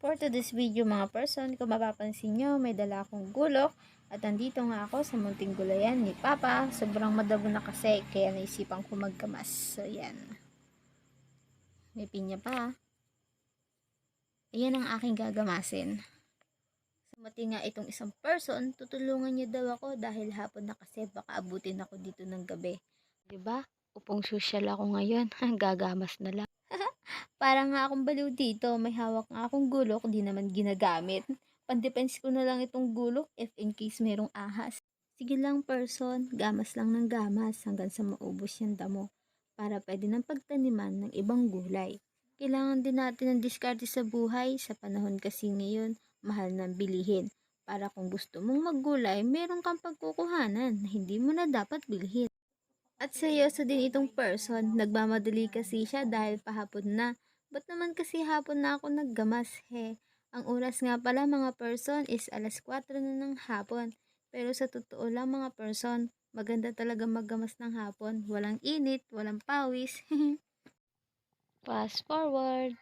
For today's video mga person, kung mapapansin nyo, may dala akong gulok at nandito nga ako sa munting gulayan ni Papa. Sobrang madabo na kasi kaya naisipan ko magkamas. So yan. May pinya pa. Ayan ang aking gagamasin. Sumati nga itong isang person, tutulungan niya daw ako dahil hapon na kasi baka abutin ako dito ng gabi. ba? Upong social ako ngayon. Gagamas na lang. Parang nga akong baliw dito. May hawak nga akong gulok, di naman ginagamit. Pandepends ko na lang itong gulok if in case merong ahas. Sige lang person, gamas lang ng gamas hanggang sa maubos yung damo para pwede ng pagtaniman ng ibang gulay. Kailangan din natin ng diskarte sa buhay sa panahon kasi ngayon mahal ng bilihin. Para kung gusto mong maggulay, meron kang pagkukuhanan na hindi mo na dapat bilhin. At seryoso din itong person, nagmamadali kasi siya dahil pahapon na. Ba't naman kasi hapon na ako naggamas, he? Ang oras nga pala mga person is alas 4 na ng hapon. Pero sa totoo lang mga person, maganda talaga maggamas ng hapon. Walang init, walang pawis. Fast forward.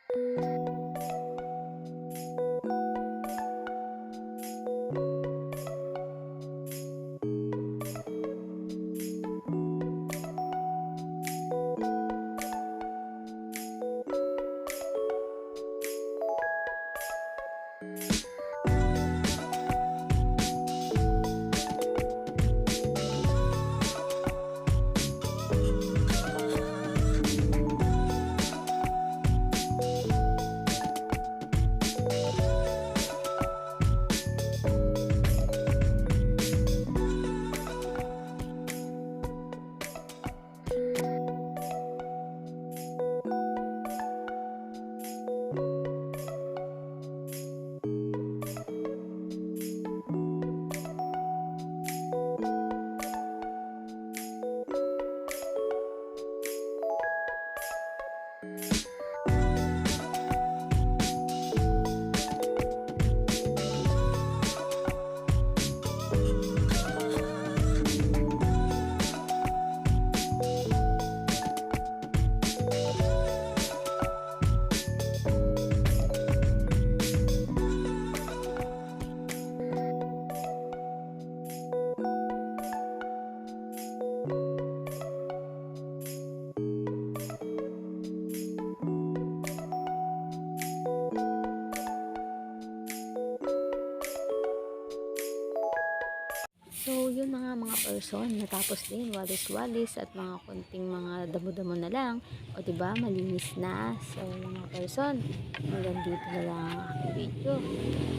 So, yun mga mga person, natapos din walis-walis at mga konting mga damo-damo na lang. O, ba malinis na. So, mga person, hanggang dito na lang ang aking video.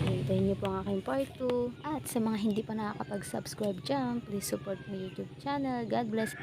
Hintayin niyo po ang aking part 2. At sa mga hindi pa nakakapag-subscribe dyan, please support my YouTube channel. God bless.